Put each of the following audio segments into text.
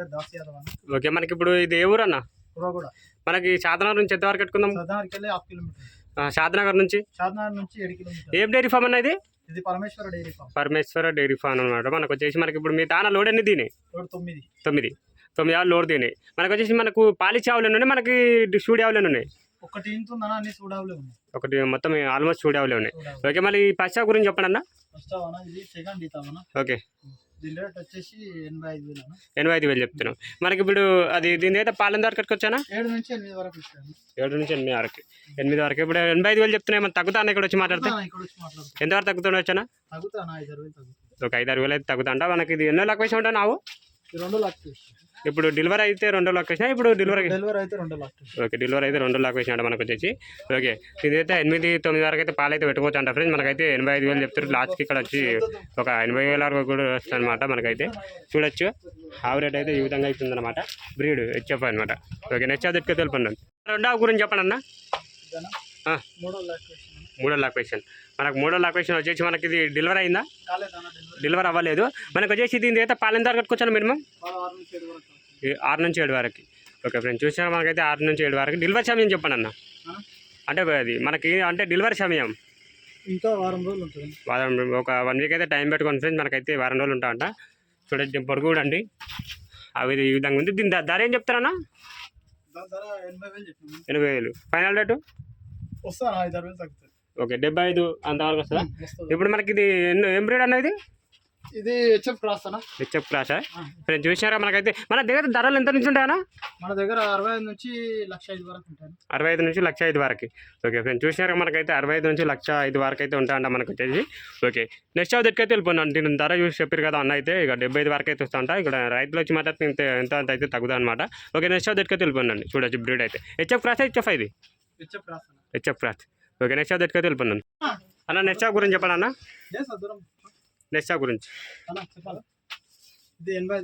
పేరు దాస్ యాదవ్ అన్న. ఓకే మనకి ఇప్పుడు ఇది ఏ ఊరు అన్న? మనకి షాద్నగర్ నుంచి ఎంతవరకు కట్టుకుందాం సదానికి వెళ్ళి హాఫ్ కిలోమీటర్. ఆ, షాద్నగర్ నుంచి? షాద్నగర్ నుంచి ఏడు కిలోమీటర్. ఏం డైరీ ఫామ్ అన్న ఇది? ఇది Parameshwara dairy farm. Parameshwara dairy farm అనమాట మనకు వచ్చేసి మనకి ఇప్పుడు మీ తాన లోడ్ ఎన్ని దీని? తొమ్మిది. తొమ్మిది. తొమ్మిది ఆవులు లోడ్ దీని. మనకు వచ్చేసి మనకు పాలిచ్చే ఆవులు ఉన్నాయి? మనకి సూడి ఆవులు ఉన్నాయి? ఒకటి అన్ని చూడావులే ఉన్నాయి. ఒకటి మొత్తం ఆల్మోస్ట్ సూడి ఆవులు ఉన్నాయి. చూడావులు ఓకే మళ్ళీ ఈ పచ్చా గురించి చెప్పండి అన్న. ఇది సెకండ్ ఓకే. దీని రేట్ వచ్చేసి ఎనభై ఐదు వేలు అన్న ఎనభై ఐదు వేలు చెప్తున్నాం మనకి ఇప్పుడు అది దీని అయితే పాలన ధర కట్టుకొచ్చానా ఏడు నుంచి ఎనిమిది వరకు ఇస్తాను ఏడు నుంచి ఎనిమిది వరకు. ఎనిమిది వరకు. ఇప్పుడు ఎనభై ఐదు వేలు చెప్తున్నాయి. మనం తగ్గుతా ఇక్కడ వచ్చి మాట్లాడితే? ఎంతవరకు తగ్గుతుండొచ్చానా? తగ్గుతానా? ఐదు వేలు తగ్గుతుంది. ఒక ఐదు ఆరు వేలు అయితే తగ్గుతుంట మనకి ఇది ఎన్నో లక్ష ఉంటా నావు? రెండు ఇప్పుడు డెలివరీ అయితే రెండు లక్ష వచ్చినా ఇప్పుడు డెలివరీ డెలివరీ అయితే రెండు లక్షలు ఓకే డెలివరీ అయితే రెండు లక్ష వచ్చినట్టు మనకు వచ్చేసి. ఓకే ఇదైతే ఎనిమిది తొమ్మిది వరకు అయితే పాలు అయితే పెట్టుకోవచ్చు అంట ఫ్రెండ్స్. మనకైతే ఎనభై ఐదు వేలు చెప్తారు. లాస్ట్కి ఇక్కడ వచ్చి ఒక ఎనభై వేల వరకు కూడా వస్తుంది అనమాట మనకైతే. చూడొచ్చు. ఆవు రేట్ అయితే ఈ విధంగా అవుతుంది అనమాట బ్రీడ్ హెచ్ఎఫ్ అనమాట ఓకే నెక్స్ట్ అది తెలుపండి రెండవ గురించి చెప్పండి అన్న. మూడో మూడో లొకేషన్ మనకు మూడో లొకేషన్ వచ్చేసి మనకి ఇది డెలివరీ అయిందా? డెలివరీ అవ్వలేదు. మనకు వచ్చేసి దీని అయితే పాలన ధర కట్టుకొచ్చాను మినిమం? ఆరు నుంచి ఏడు వరకు ఓకే ఫ్రెండ్స్ చూసినా మనకైతే ఆరు నుంచి ఏడు వరకు. డెలివరీ సమయం చెప్పండి అన్న? అంటే అది మనకి అంటే డెలివరీ సమయం. ఇంకా వారం రోజులు ఉంటుంది. వారం ఒక వన్ వీక్ అయితే టైం పెట్టుకోండి ఫ్రెండ్స్ మనకైతే వారం రోజులు ఉంటాయంట చూడండి పొడుగు కూడా అండి అవి ఈ విధంగా ఉంది. దీని ధర ఏం చెప్తారన్నా ఎనభై వేలు ఫైనల్ రేటు ఆరు వేలు తగ్గుతుంది. ఓకే డెబ్బై ఐదు అంతవరకు వస్తుందా? ఇప్పుడు మనకి ఇది ఎన్నో ఏం బ్రీడ్ అన్నది ఇది? హెచ్ఎఫ్ క్రాస్ అన్న. హెచ్ఎఫ్ క్లాసా ఫ్రెండ్స్ చూసినారా మనకైతే? మన దగ్గర ధరలు ఎంత నుంచి ఉంటాయన్నా? మన దగ్గర అరవై ఐదు నుంచి లక్ష ఐదు వరకు ఉంటాయి అరవై ఐదు నుంచి లక్ష ఐదు వరకు. ఓకే ఫ్రెండ్స్ చూసినారా మనకైతే? అరవై ఐదు నుంచి లక్ష ఐదు వరకు అయితే ఉంటాయంట మనకు వచ్చేసి. ఓకే నెక్స్ట్ అది ఎక్కడికి వెళ్ళిపోయినాను దీని ధర చూసి చెప్పారు కదా అన్న అయితే ఇక డెబ్బై ఐదు వరకు అయితే వస్తుంట ఇక్కడ రైతులు వచ్చి మాట్లాడితే ఇంత ఎంత అంత అయితే తగ్గుతుంది అనమాట ఓకే నెక్స్ట్ అది ఎక్కడికి వెళ్ళిపోయినాను చూడొచ్చు బ్రీడ్ అయితే. హెచ్ఎఫ్ క్రాస్ హెచ్ఎఫ్ ఇది? హెచ్ఎఫ్ క్రాస్ అన్న. హెచ్ఎఫ్ క్రాస్ ఓకే నెక్స్ట్ అది ఎక్కడికి వెళ్ళిపోయినాను అన్న నెక్స్ట్ గురించి చెప్పండి అన్న. నెక్స్ట్ గురించి. అన్న చెప్పాలా? ఇది ఎనభై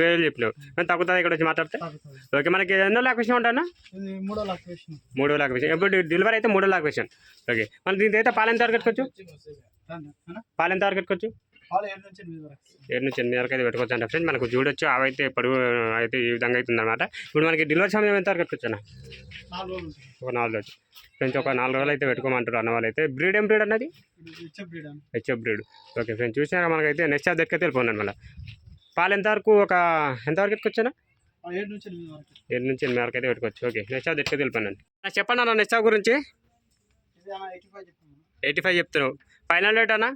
వేలు చెప్పినావు. మేము తగ్గుతుంది ఇక్కడ వచ్చి మాట్లాడితే? ఓకే మనకి ఎన్నో లాక్ విషయం ఉంటానా ఇది మూడో లాక్ విషయం. ఇప్పుడు డెలివరీ అయితే మూడో లాక్ విషయం. ఓకే మన దీని అయితే పాలు ఎంత వరకు కట్టుకోవచ్చు పాలు ఎంత వరకు కట్టుకోవచ్చు? ఏడు నుంచి ఎనిమిది వరకు. అయితే పెట్టుకోవచ్చు అంటే ఫ్రెండ్స్ మనకు చూడొచ్చు అవైతే పొడుగు అయితే ఈ విధంగా అవుతుంది అనమాట ఇప్పుడు మనకి డెలివరీ సమయం ఎంత వరకు పెట్టుకోవచ్చు ఒక నాలుగు రోజులు. ఫ్రెండ్స్ ఒక నాలుగు రోజులు అయితే పెట్టుకోమంటారు అన్న వాళ్ళు అయితే. బ్రీడ్ ఏం బ్రీడ్ అన్నది? హెచ్ఎఫ్ బ్రీడ్ ఓకే ఫ్రెండ్స్ చూసినారా మనకైతే? నెక్స్ట్ అది దగ్గర వెళ్ళిపోన్నాను మళ్ళీ. పాలు ఎంతవరకు ఒక ఎంతవరకు పెట్టుకోవచ్చునా ఏడు నుంచి ఎనిమిది వరకు. అయితే పెట్టుకోవచ్చు. ఓకే నెక్స్ట్ అది దగ్గర వెళ్ళిపోయాను చెప్పండి అన్న నెక్స్ట్ గురించి. ఎయిటీ ఫైవ్ చెప్పాను ఎయిటీ ఫైవ్ చెప్తున్నావు. ఫైనల్ రేట్ అన్న?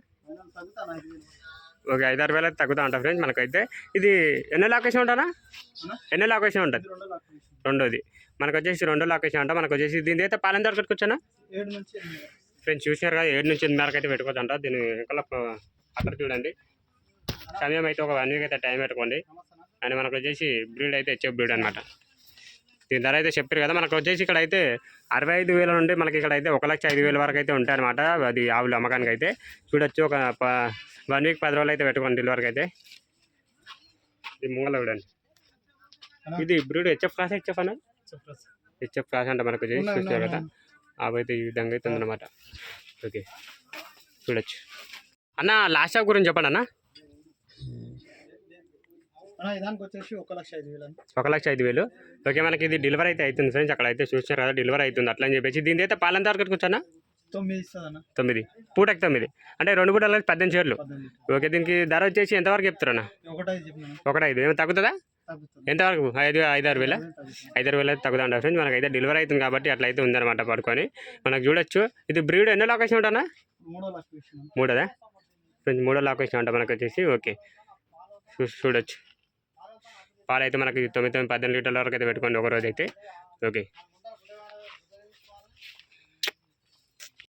తగ్గుతాను ఐదు వేలు ఓకే ఐదారు వేలు అయితే తగ్గుతా ఉంటా ఫ్రెండ్స్ మనకైతే. ఇది ఎన్నో లొకేషన్ ఉంటానా? ఎన్నో లొకేషన్ ఉంటుంది? రెండోది. మనకు వచ్చేసి రెండో లొకేషన్ అంట. మనకు వచ్చేసి దీని అయితే పాలెం ఎనిమిది వరకు. ఫ్రెండ్స్ చూసినారు కదా ఏడు నుంచి ఎనిమిది అయితే పెట్టుకోవచ్చు అంట దీని వెనకాల అక్కడ చూడండి. సమయం అయితే ఒక వన్ వీక్ అయితే టైం పెట్టుకోండి. అండ్ మనకు వచ్చేసి బ్రీడ్ అయితే హెచ్ఎఫ్ బ్రీడ్ అనమాట దీని ధర అయితే చెప్పారు కదా మనకు వచ్చేసి ఇక్కడ అయితే అరవై ఐదు వేల నుండి మనకి ఇక్కడ అయితే ఒక లక్ష ఐదు వేల వరకు అయితే ఉంటాయి అనమాట అది ఆవులు అమ్మకానికి అయితే చూడొచ్చు ఒక వన్ వీక్ పది రోజులు అయితే పెట్టుకోండి డెలివరీకి అయితే. ఇది ముంగల చూడండి? ఇది బ్రీడ్ హెచ్ఎఫ్ క్లాస్ హెచ్ఎఫ్ అన్న. హెచ్ఎఫ్ క్లాస్ అంటే మనకు చూస్తారు కదా. ఉన్నాయి, అవి అయితే ఈ విధంగా అయితే ఉందన్నమాట. ఓకే. చూడొచ్చు. అన్న లాస్ట్ షాప్ గురించి చెప్పండి అన్న. ఒక లక్ష ఐదు వేలు ఓకే మనకి ఇది డెలివరీ అయితే అవుతుంది ఫ్రెండ్స్ అక్కడ అయితే చూసారు కదా డెలివరీ అవుతుంది అట్లా అని చెప్పేసి. దీని అయితే పాలన తారకట్టు వచ్చానా తొమ్మిది పూటకి తొమ్మిది. అంటే రెండు పూటలు పద్దెనిమిది చీరలు ఓకే దీనికి ధర వచ్చేసి ఎంతవరకు చెప్తారన్న? ఒకటి ఐదు ఏమైనా తగ్గుతుందా? తగ్గుతుంది. ఎంతవరకు ఐదు ఐదారు వేల? తగ్గుతుంది. ఐదారు వేలు అయితే తగ్గుతుండ ఫ్రెండ్స్. మనకి అయితే డెలివరీ అవుతుంది కాబట్టి అట్లా అయితే ఉందన్నమాట పడుకొని. మనకు చూడొచ్చు. ఇది బ్రీడ్ ఎన్నో లొకేషన్ ఉంటానా మూడోదా? ఫ్రెండ్స్ మూడో లొకేషన్ అంట మనకు వచ్చేసి. ఓకే. చూ చూడొచ్చు. పాలు అయితే మనకి తొమ్మిది తొమ్మిది పద్దెనిమిది లీటర్ల వరకు అయితే పెట్టుకోండి ఒక రోజు అయితే ఓకే.